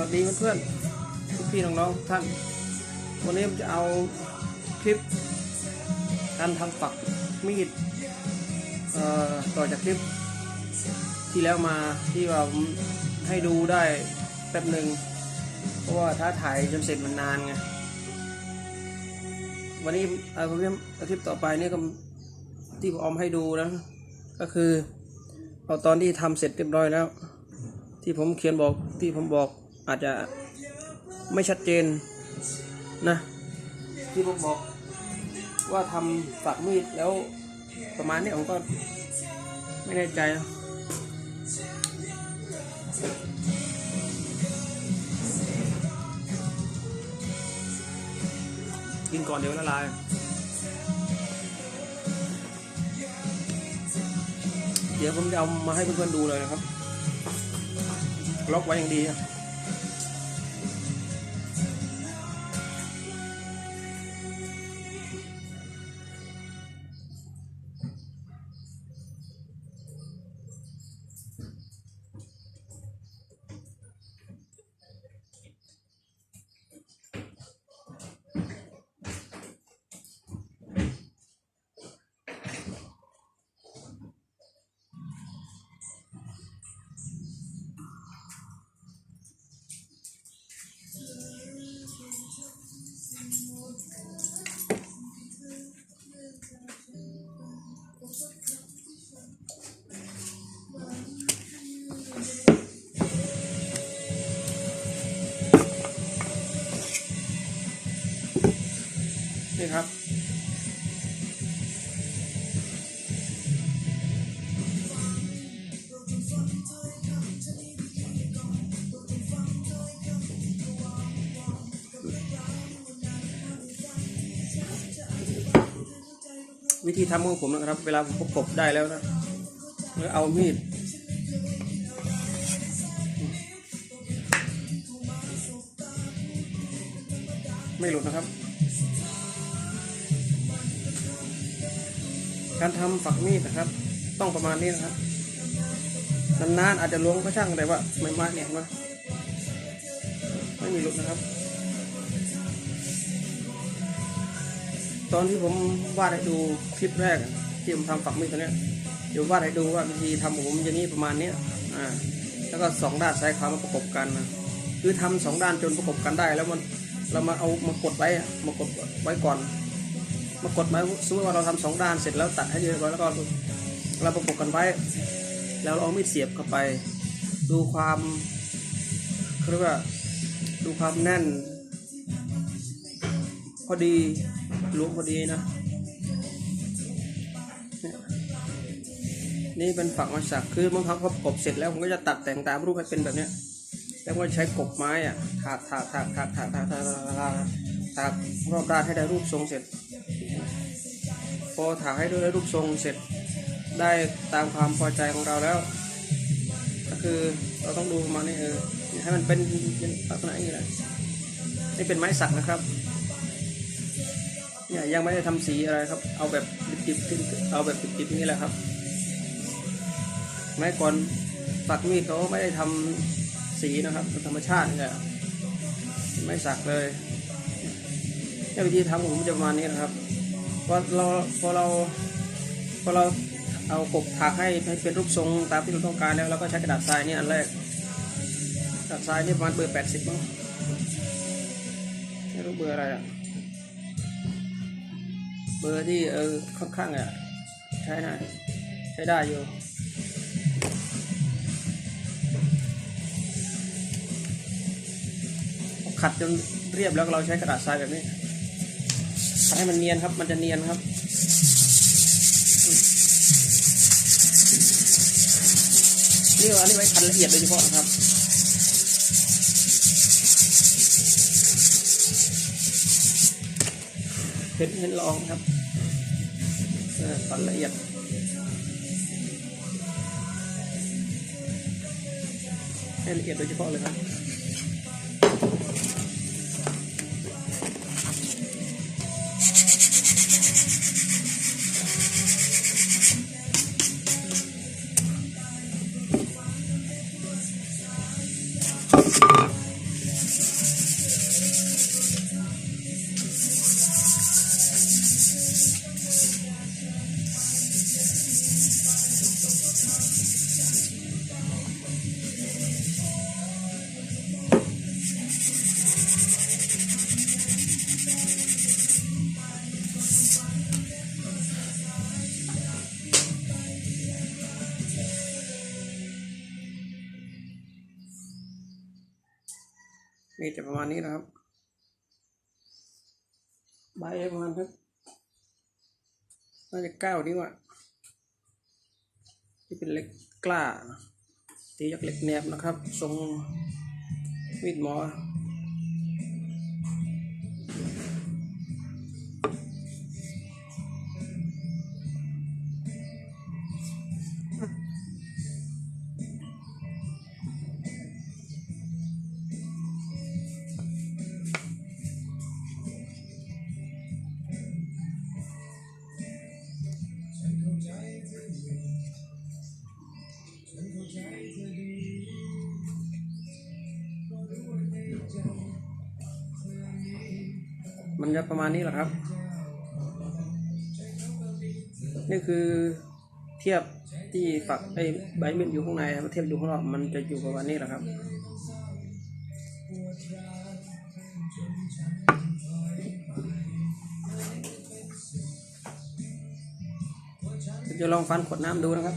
วัสดีเพื่อนๆพี่ๆน้องๆท่าน วันนี้ผมจะเอาคลิปการทำฝักมีดต่อจากคลิปที่แล้วมาที่ว่าผมให้ดูได้แป๊บหนึ่งเพราะว่าท้าถ่ายจนเสร็จมันนานไงวันนี้เอาคลิปต่อไปนี่ก็ที่ผมอมให้ดูนะก็คือเอาตอนที่ทำเสร็จเรียบร้อยแล้ว ที่ผมเขียนบอกที่ผมบอก อาจจะไม่ชัดเจนนะที่ผมบอกว่าทำฝักมีดแล้วประมาณนี้ผมก็ไม่แน่ใจกินก่อนเดี๋ยวละลายเดี๋ยวผมจะเอามาให้เพื่อนๆดูเลยนะครับ ล็อกไว้อย่างดีอะ วิธีทำของผมนะครับ เวลาผมประกบได้แล้วนะแล้วเอามีดไม่หลุดนะครับ การทำฝักมีดนะครับ ต้องประมาณนี้นะครับนานๆอาจจะล้วงก็ช่างแต่ว่าไม่มากเนี่ยนไหมไม่มีหลุดนะครับ ตอนที่ผมวาดให้ดูคลิปแรกที่ผมทำฝักมีดตัวนี้เดี๋ยววาดให้ดูว่าวิธีทำของผมจะนี่ประมาณนี้อ่าแล้วก็สองด้านซ้ายขวามาประกบกันนะคือทำสองด้านจนประกบกันได้ แล้วมันเรามาเอามากดไว้มากดไว้ก่อน มากดไว้สมมติว่าเราทำสองด้านเสร็จแล้วตัดให้เรียบร้อยแล้วก็เราประกบกันไว้ แล้วเราเอามีดเสียบเข้าไป ดูความเรียกว่าดูความแน่น พอดี ล้พอดีนะ นี่เป็นฝักมาสักคือมันพักพอกบเสร็จแล้วผมก็จะตัดแต่งตามรูปให้เป็นแบบเนี้ย แล้วก็ใช้กบไม้อะถากถากถากถากถากถากถากถากรอบด้านให้ได้รูปทรงเสร็จ พอถากให้ได้รูปทรงเสร็จ ได้ตามความพอใจของเราแล้ว ก็คือเราต้องดูมานี้เออให้มันเป็นเป็นลักษณะอย่างนี้แหละนี่เป็นไม้สักนะครับ เนี่ยยังไม่ได้ทำสีอะไรครับ เอาแบบดิบๆเอาแบบดิบๆนี้แหละครับไม้ก่อนฝักมีดเขาไม่ได้ทำสีนะครับธรรมชาติเนี่แหละไม่สักเลยเนี่ยวิธีทำของผมจะประมาณนี้นะครับพอเราพอเราพอเราเอากบถักให้ให้เป็นรูปทรงตามที่เราต้องการแล้วเราก็ใช้กระดาษทรายนี่อันแรกกระดาษทรายนี่ประมาณเบอร์แปดสิบมั้งไม่รู้เบอร์อะไรอะ บอร์ที่เออค่อนข้างอะใช้ได้ใช้ได้อยู่ขัดจนเรียบแล้วเราใช้กระดาษทรายแบบนี้ทำให้มันเนียนครับ มันจะเนียนครับนี่อันนี้ไว้คันละเอียดโดยเฉพาะนะครับ เห็นเห็นลองครับเออตัดละเอียดให้ละเอียดโดยเฉพาะเลยครับ มีแต่ประมาณนี้นะครับใบประมาณสักน่าจะเก้านิ้วอะที่เป็นเล็กกล้าตีจากเล็กแหนบนะครับทรงมีดหมอ มันจะประมาณนี้แหละครับ นี่คือเทียบที่ฝักไอ้ใบมีดอยู่ข้างในเทียบอยู่ข้างนอกมันจะอยู่ประมาณนี้แหละครับ จะลองฟันขวดน้ำดูนะครับ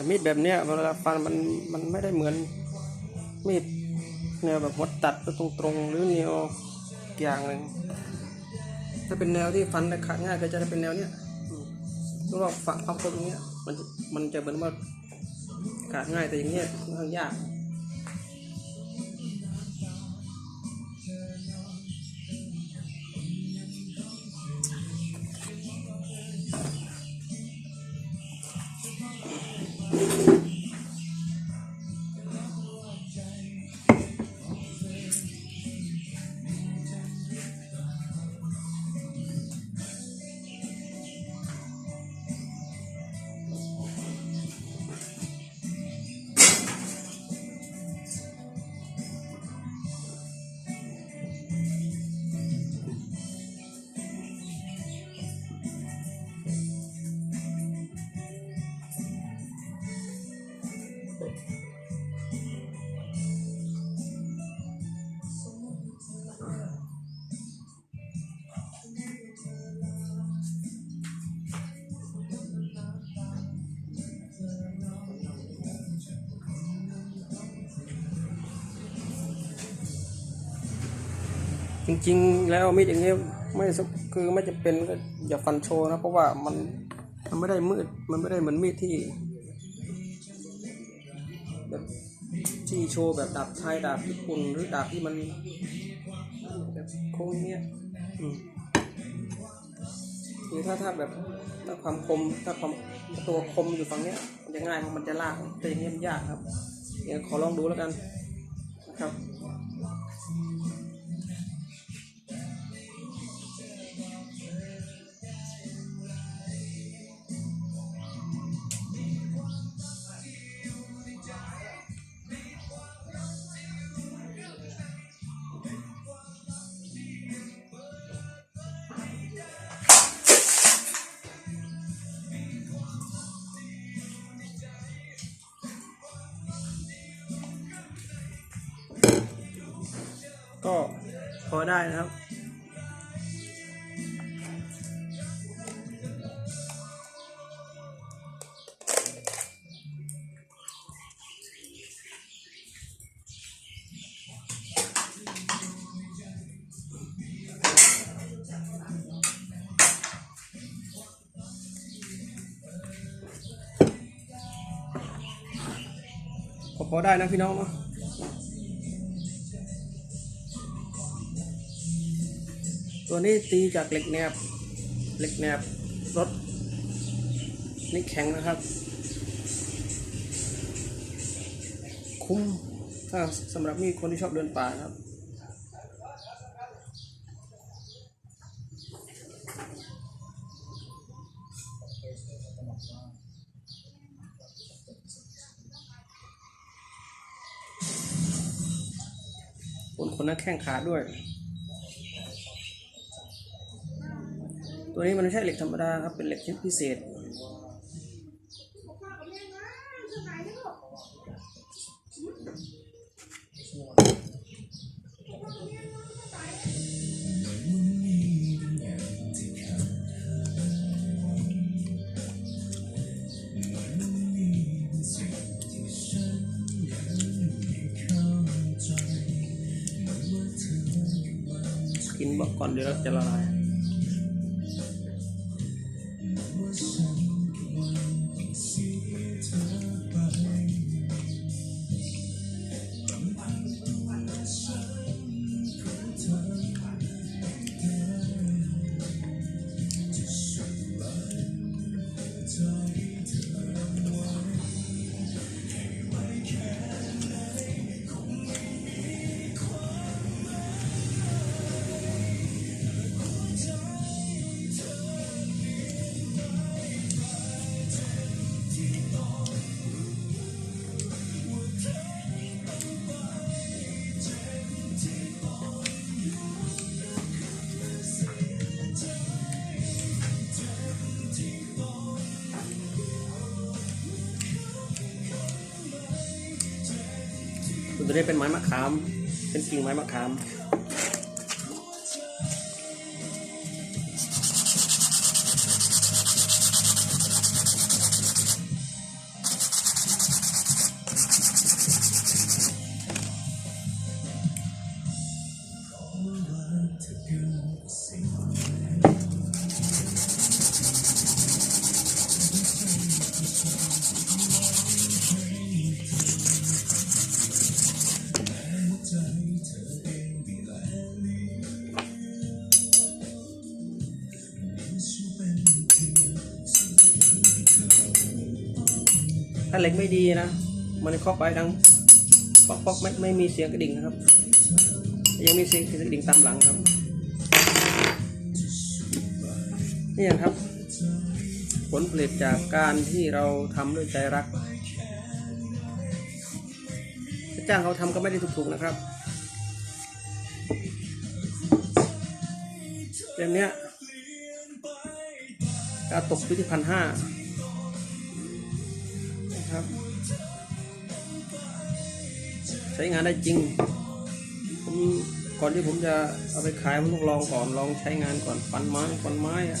แต่มีดแบบเนี้ยเวลาฟันมันมันไม่ได้เหมือนมีดแนวแบบหัวตัดไปตรงๆ หรือแนวอีกอย่างหนึ่งถ้าเป็นแนวที่ฟันได้ขาดง่ายก็จะได้เป็นแนวเนี้ยราะว่าฝังความคมตรงเนี้ยมันมันจะเหมือนว่าขาดง่ายแต่อย่างเงี้ยค่อนข้างยาก จริงๆ แล้วมีดอย่างเงี้ยไม่คือไม่จะเป็นก็อย่าฟันโชว์นะเพราะว่ามันมันไม่ได้มืดมันไม่ได้เหมือนมีดที่แบบที่โชว์แบบดาบไทยดาบญี่ปุ่นหรือดาบที่มันแบบโค้งเนี้ยคือถ้าถ้าแบบถ้าความคมถ้าความตัวคมอยู่ฝั่งเนี้ยมันจะง่ายมันจะลากแต่อย่างเงี้ยมันยากครับเดี๋ยวขอลองดูแล้วกันนะครับ พอได้นะครับ พอได้นะพี่น้องเนาะ นี้ตีจากเหล็กแนบเหล็กแนบรถนี่แข็งนะครับ คุ้มถ้าสำหรับมีคนที่ชอบเดินป่าครับคนคนนั้นแข้งขาด้วย ตัวนี้มันไม่ใช่เหล็กธรรมดาครับ เป็นเหล็กชนิดพิเศษ กินบอกก่อนเดี๋ยวเราจะละลาย ตัวนี้เป็นไม้มะขาม เป็นกิ่งไม้มะขาม ถ้าเหล็กไม่ดีนะ มันเคาะไปดังป๊อกป๊อกไม่ไม่มีเสียงกระดิ่งนะครับ ยังมีเสียงกระดิ่งตามหลังครับ นี่ครับ ผลผลิตจากการที่เราทำด้วยใจรักจะจ้างเขาทำก็ไม่ได้ถูกๆนะครับเล่มเนี้ยกาตกอยู่ที่พันห้า ครับ ใช้งานได้จริง ผมก่อนที่ผมจะเอาไปขายผมต้องลองก่อนลองใช้งานก่อนฟันไม้ฟันไม้อะ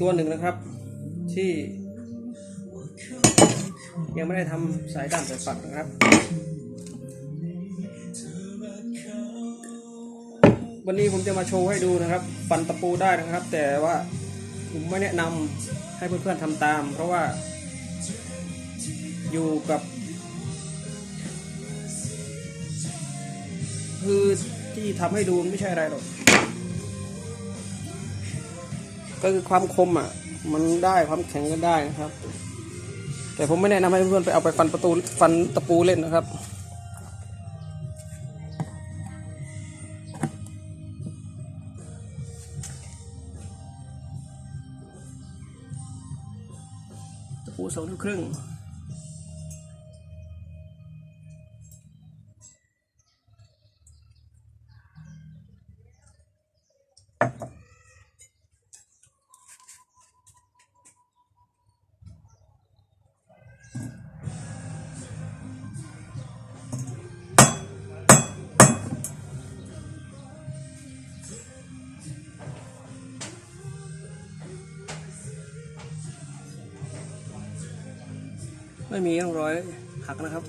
ตัวหนึ่งนะครับ ที่ ยังไม่ได้ทำสายด้ามสายฝักนะครับ วันนี้ผมจะมาโชว์ให้ดูนะครับ ฟันตะปูได้นะครับ แต่ว่าผมไม่แนะนำให้เพื่อนๆทำตาม เพราะว่าอยู่กับคือที่ทำให้ดูไม่ใช่อะไรหรอก ก็คือความคมอะ มันได้ความแข็งก็ได้นะครับ แต่ผมไม่แนะนำให้เพื่อนไปเอาไปฟันประตูฟันตะปูเล่นนะครับตะปูสองนิ้วครึ่ง ไม่มีร่องรอยหักนะครับ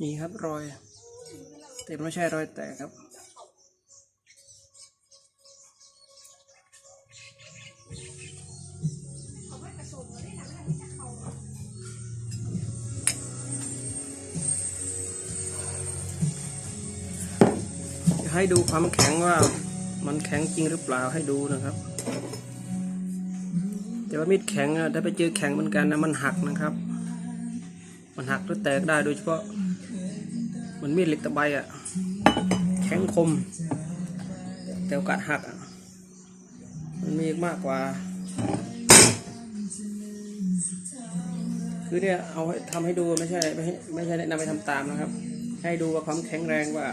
นี่ครับรอย แต่ไม่ใช่รอยแตกครับ จะให้ดูความแข็งว่ามันแข็งจริงหรือเปล่าให้ดูนะครับ แต่ว่ามีดแข็งอะถ้าไปเจอแข็งเหมือนกันนะมันหักนะครับ มันหักหรือแตกได้โดยเฉพาะมันมีดเหล็กตะไบอะ แข็งคม แต่โอกาสหักมันมีอีกมากกว่า คือเนี่ยเอาทำให้ดูไม่ใช่ไม่ให้ไม่ใช่แนะนำไปทำตามนะครับ ให้ดูว่าความแข็งแรงว่า